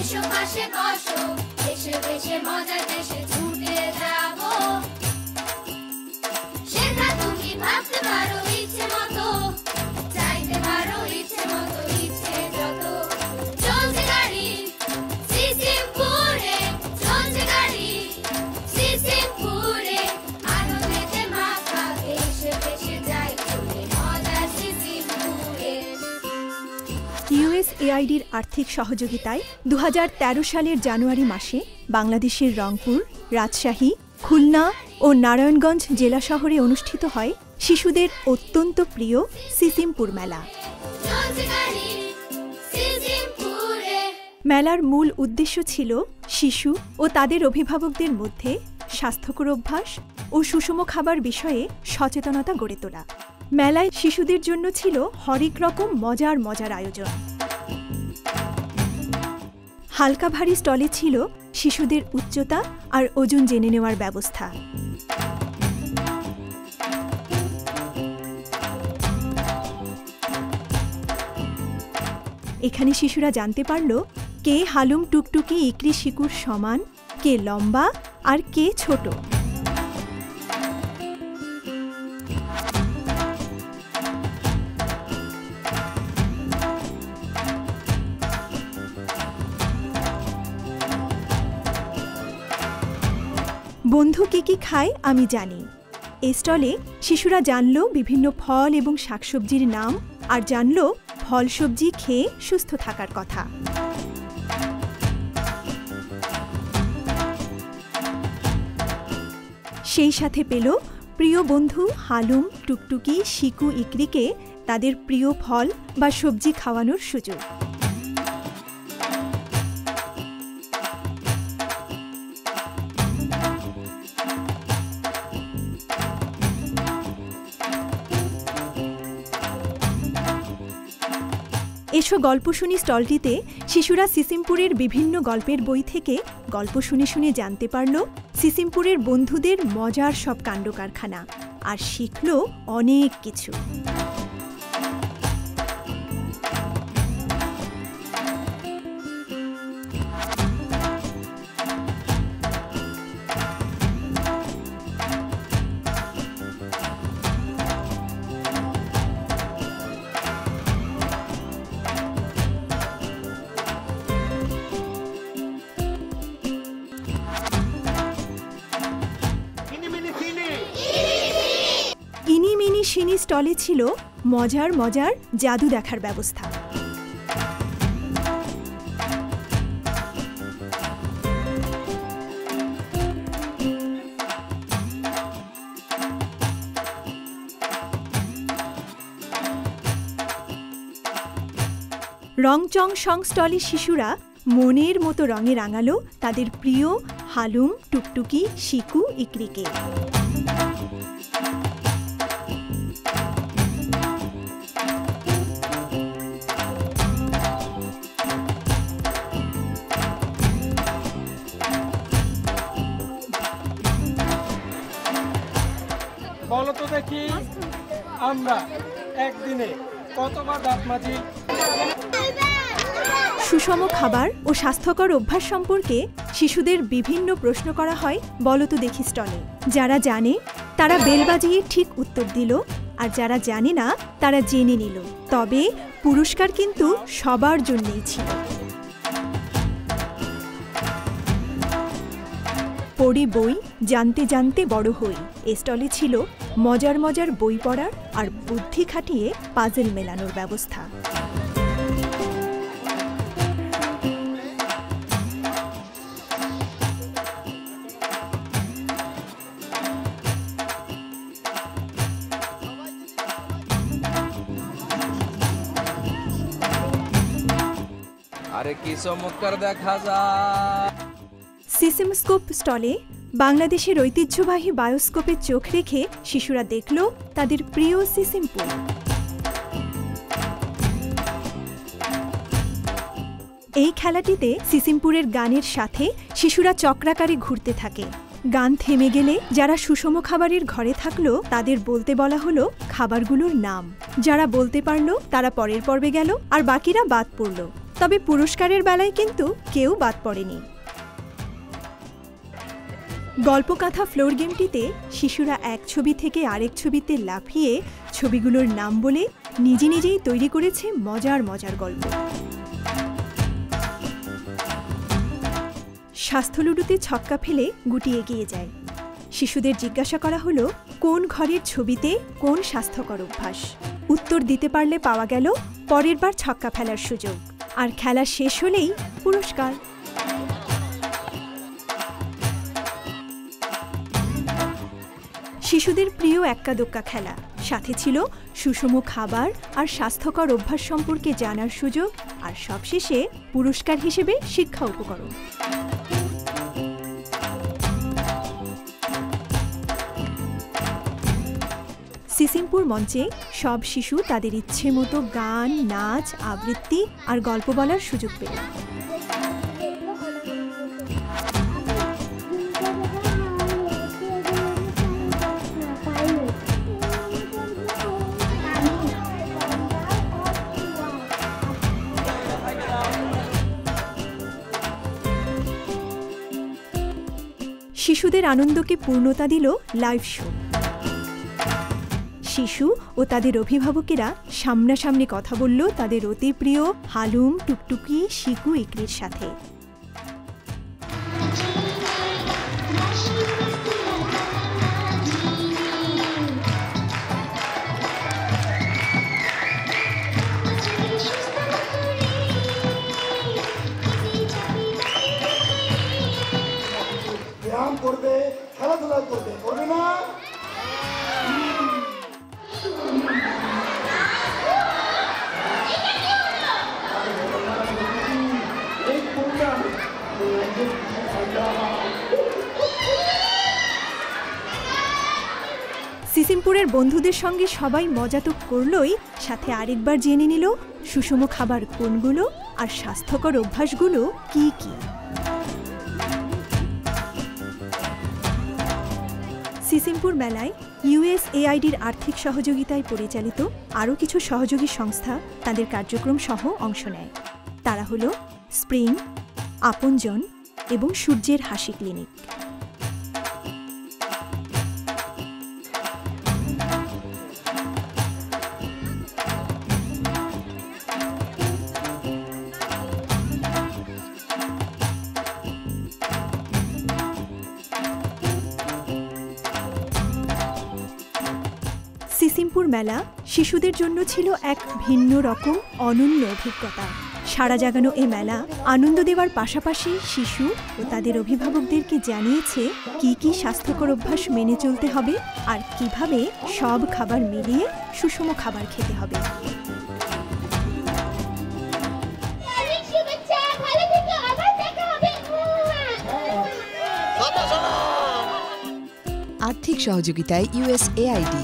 এসো পাশে বসো এসে বেশে মজা দেশে ছুটে যাব ইউএসএআইডির আর্থিক সহযোগিতায় দু হাজার তেরো সালের জানুয়ারি মাসে বাংলাদেশের রংপুর, রাজশাহী, খুলনা ও নারায়ণগঞ্জ জেলা শহরে অনুষ্ঠিত হয় শিশুদের অত্যন্ত প্রিয় সিসিমপুর মেলা। মেলার মূল উদ্দেশ্য ছিল শিশু ও তাদের অভিভাবকদের মধ্যে স্বাস্থ্যকর অভ্যাস ও সুষম খাবার বিষয়ে সচেতনতা গড়ে তোলা। মেলায় শিশুদের জন্য ছিল হরেক রকম মজার মজার আয়োজন। হালকা ভারী স্টলে ছিল শিশুদের উচ্চতা আর ওজন জেনে নেওয়ার ব্যবস্থা। এখানে শিশুরা জানতে পারল কে হালুম টুকটুকি ইকরি শিকুর সমান, কে লম্বা আর কে ছোট। বন্ধু কি কি খায় আমি জানি। এই স্টলে শিশুরা জানল বিভিন্ন ফল এবং শাকসবজির নাম আর জানল ফল সবজি খেয়ে সুস্থ থাকার কথা। সেই সাথে পেল প্রিয় বন্ধু হালুম, টুকটুকি, শিকু, ইকরিকে তাদের প্রিয় ফল বা সবজি খাওয়ানোর সুযোগ। এসো গল্প শুনি স্টলটিতে। শিশুরা সিসিমপুরের বিভিন্ন গল্পের বই থেকে গল্প শুনে শুনে জানতে পারল সিসিমপুরের বন্ধুদের মজার সব কাণ্ড কারখানা আর শিখল অনেক কিছু। সিনি স্টলে ছিল মজার মজার জাদু দেখার ব্যবস্থা। রংচং সং স্টলে শিশুরা মনের মতো রঙে রাঙালো তাদের প্রিয় হালুম টুকটুকি, শিকু, ইকরিকে। আমরা একদিনে কতবার দাঁত মাজি? সুষম খাবার ও স্বাস্থ্যকর অভ্যাস সম্পর্কে শিশুদের বিভিন্ন প্রশ্ন করা হয় বলতো দেখি স্টলে। যারা জানে, তারা বেল বাজিয়ে ঠিক উত্তর দিল, আর যারা জানে না, তারা জেনে নিল। তবে পুরস্কার কিন্তু সবার জন্যই ছিল। পড়ি বই, জানতে জানতে বড় হই। এ স্টলে ছিল মজার মজার বই পড়ার আর বুদ্ধি খাটিয়ে পাজেল মেলানোর ব্যবস্থা। আরে কি চমৎকার দেখা যায়। সিসিমস্কোপ স্টলে বাংলাদেশের ঐতিহ্যবাহী বায়োস্কোপে চোখ রেখে শিশুরা দেখল তাদের প্রিয় সিসিমপুর এই খেলাটিতে সিসিমপুরের গানের সাথে শিশুরা চক্রাকারে ঘুরতে থাকে। গান থেমে গেলে যারা সুষম খাবারের ঘরে থাকল, তাদের বলতে বলা হলো খাবারগুলোর নাম। যারা বলতে পারল, তারা পরের পর্বে গেল আর বাকিরা বাদ পড়ল। তবে পুরস্কারের বেলায় কিন্তু কেউ বাদ পড়েনি। গল্পকাথা ফ্লোর গেমটিতে শিশুরা এক ছবি থেকে আরেক ছবিতে লাফিয়ে ছবিগুলোর নাম বলে নিজে নিজেই তৈরি করেছে মজার মজার গল্প। স্বাস্থ্য লুডুতে ছক্কা ফেলে গুটি এগিয়ে যায়। শিশুদের জিজ্ঞাসা করা হলো, কোন ঘরের ছবিতে কোন স্বাস্থ্যকর অভ্যাস? উত্তর দিতে পারলে পাওয়া গেল, পরের বার ছক্কা ফেলার সুযোগ। আর খেলা শেষ হলেই পুরস্কার। শিশুদের প্রিয় এক্কাদোক্কা খেলা। সাথে ছিল সুষম খাবার আর স্বাস্থ্যকর অভ্যাস সম্পর্কে জানার সুযোগ আর সবশেষে পুরস্কার হিসেবে শিক্ষা উপকরণ। সিসিমপুর মঞ্চে সব শিশু তাদের ইচ্ছে মতো গান, নাচ, আবৃত্তি আর গল্প বলার সুযোগ পেল। শিশুদের আনন্দকে পূর্ণতা দিল লাইভ শো শিশু ও তাদের অভিভাবকেরা সামনাসামনি কথা বলল তাদের অতি প্রিয় হালুম, টুকটুকি, শিকু, ইকরির সাথে। সিসিমপুরের বন্ধুদের সঙ্গে সবাই মজা তো করলই, সাথে আরেকবার জেনে নিল সুষম খাবার কোনগুলো আর স্বাস্থ্যকর অভ্যাসগুলো কি কি। সিসিমপুর মেলায় ইউএসএআইডির আর্থিক সহযোগিতায় পরিচালিত আরও কিছু সহযোগী সংস্থা তাদের কার্যক্রম সহ অংশ নেয়। তারা হল স্প্রিং, আপনজন এবং সূর্যের হাসি ক্লিনিক। সিসিমপুর মেলা শিশুদের জন্য ছিল এক ভিন্ন রকম অনন্য অভিজ্ঞতা। সারা জাগানো এ মেলা আনন্দ দেওয়ার পাশাপাশি শিশু ও তাদের অভিভাবকদেরকে জানিয়েছে কি কি স্বাস্থ্যকর অভ্যাস মেনে চলতে হবে আর কীভাবে সব খাবার মিলিয়ে সুষম খাবার খেতে হবে। অনেক শুভেচ্ছা ভালো থেকো আবার হবে। আর্থিক সহযোগিতায় ইউএসএআইডি